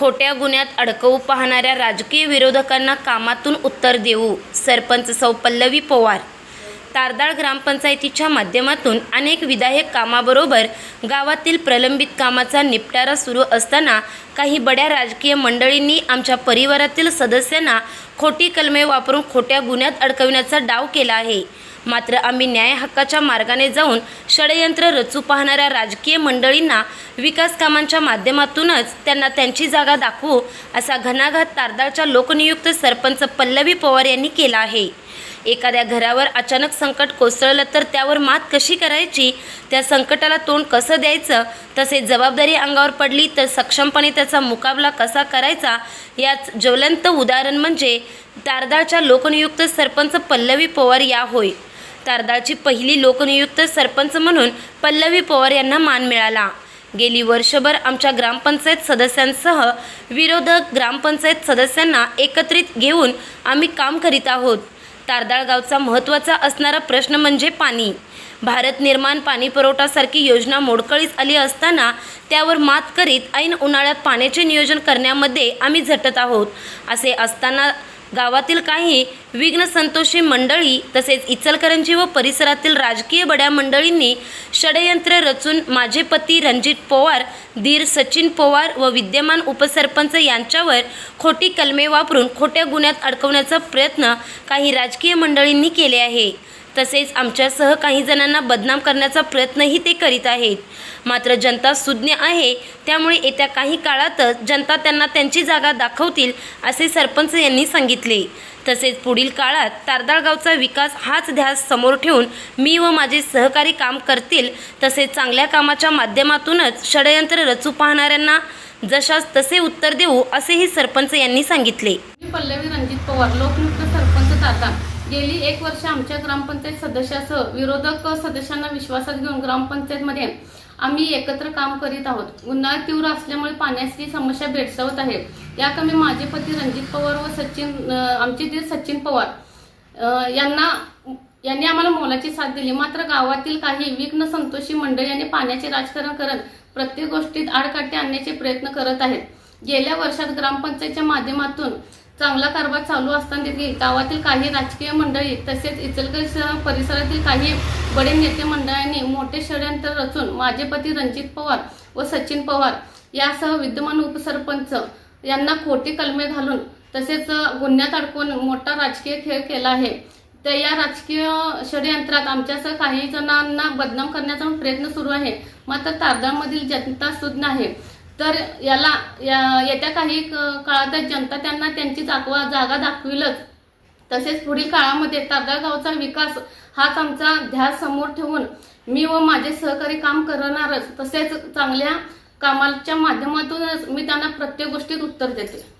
खोट्या गुन्ह्यात अडकवू पाहणाऱ्या राजकीय विरोधकांना कामातून उत्तर देऊ. सरपंच सौ पल्लवी पवार. तारदाळ ग्रामपंचायतीच्या माध्यमातून अनेक विधायक कामाबरोबर गावातील प्रलंबित कामाचा निपटारा सुरू असताना काही बड्या राजकीय मंडळींनी आमच्या परिवारातील सदस्यांना खोटी कलमे वापरून खोट्या गुन्ह्यात अडकविण्याचा डाव केला आहे. मात्र आम्ही न्याय हक्काच्या मार्गाने जाऊन षडयंत्र रचू पाहणाऱ्या राजकीय मंडळींना विकास कामांच्या माध्यमातूनच त्यांना त्यांची जागा दाखवू असा घणाघात तारदाळच्या लोकनियुक्त सरपंच पल्लवी पवार यांनी केला आहे. एखाद्या घरावर अचानक संकट कोसळलं तर त्यावर मात कशी करायची? त्या संकटाला तोंड कसं द्यायचं? तसेच जबाबदारी अंगावर पडली तर सक्षमपणे त्याचा मुकाबला कसा करायचा? याच ज्वलंत उदाहरण म्हणजे तारदाळच्या लोकनियुक्त सरपंच पल्लवी पवार या होय. तारदाळची पहिली लोकनियुक्त सरपंच म्हणून पल्लवी पवार यांना मान मिळाला. गेली वर्षभर आमच्या ग्रामपंचायत सदस्यांसह विरोधक ग्रामपंचायत सदस्यांना एकत्रित घेऊन आम्ही काम करीत आहोत. तारदाळ गावचा महत्त्वाचा असणारा प्रश्न म्हणजे पाणी. भारत निर्माण पाणी पुरवठासारखी योजना मोडकळीस आली असताना त्यावर मात करीत ऐन उन्हाळ्यात पाण्याचे नियोजन करण्यामध्ये आम्ही झटत आहोत. असे असताना गावातील काही विघ्न संतोषी मंडळी तसेच इचलकरंजी व परिसरातील राजकीय बड्या मंडळींनी षडयंत्र रचून माझे पती रणजित पवार धीर सचिन पवार व विद्यमान उपसरपंच यांच्यावर खोटी कलमे वापरून खोट्या गुन्ह्यात अडकवण्याचा प्रयत्न काही राजकीय मंडळींनी केले आहे. तसेच आमच्यासह काही जणांना बदनाम करण्याचा प्रयत्नही ते करीत आहेत. मात्र जनता सुज्ञ आहे त्यामुळे येत्या काही काळातच जनता त्यांना त्यांची जागा दाखवतील असे सरपंच यांनी सांगितले. तसेच पुढील काळात तारदाळगावचा विकास हाच ध्यास समोर ठेवून मी व माझे सहकारी काम करतील तसेच चांगल्या कामाच्या माध्यमातूनच षडयंत्र रचू पाहणाऱ्यांना जशास तसे उत्तर देऊ असेही सरपंच यांनी सांगितले. पल्लवी रणजित पवार लोकमुक्त सरपंच दादा गेली एक वर्ष आमच्या ग्रामपंचायत सदस्यासह विरोधक सदस्यांना विश्वासात घेऊन ग्रामपंचायतमध्ये आम्ही एकत्र काम करीत आहोत. उन्हाळा तीव्र असल्यामुळे पाण्याची समस्या भेडसावत आहे. या कमी माझे पती रणजित पवार व सचिन आमचे दीर सचिन पवार यांना यांनी आम्हाला मोलाची साथ दिली. मात्र गावातील काही विघ्न संतोषी मंडळ यांनी पाण्याचे राजकारण करत प्रत्येक गोष्टीत आडकाठी आणण्याचे प्रयत्न करत आहेत. गेल्या वर्षात ग्रामपंचायतच्या माध्यमातून चांगला कारभार चालू असताना देखील गावातील काही राजकीय मंडळी तसेच इचलकरंजी परिसरातील काही बडे नेते मंडळांनी मोठे षडयंत्र रचून माझे पती रणजित पवार व सचिन पवार यासह विद्यमान उपसरपंच यांना खोटी कलमे घालून तसेच गुन्ह्यात अडकून मोठा राजकीय खेळ केला आहे. तर या राजकीय षडयंत्रात आमच्यासह काही जणांना बदनाम करण्याचा प्रयत्न सुरू आहे. मात्र तारदामधील जनता सुज्ञ आहे. तर याला या- येत्या काही काळातच जनता त्यांना त्यांची जागवा जागा दाखविलच. तसेच पुढील काळामध्ये तारदाळ गावचा विकास हाच आमचा ध्यास समोर ठेवून मी व माझे सहकारी काम करणारच. तसेच चांगल्या कामाच्या माध्यमातूनच मी त्यांना प्रत्येक गोष्टीत उत्तर देते.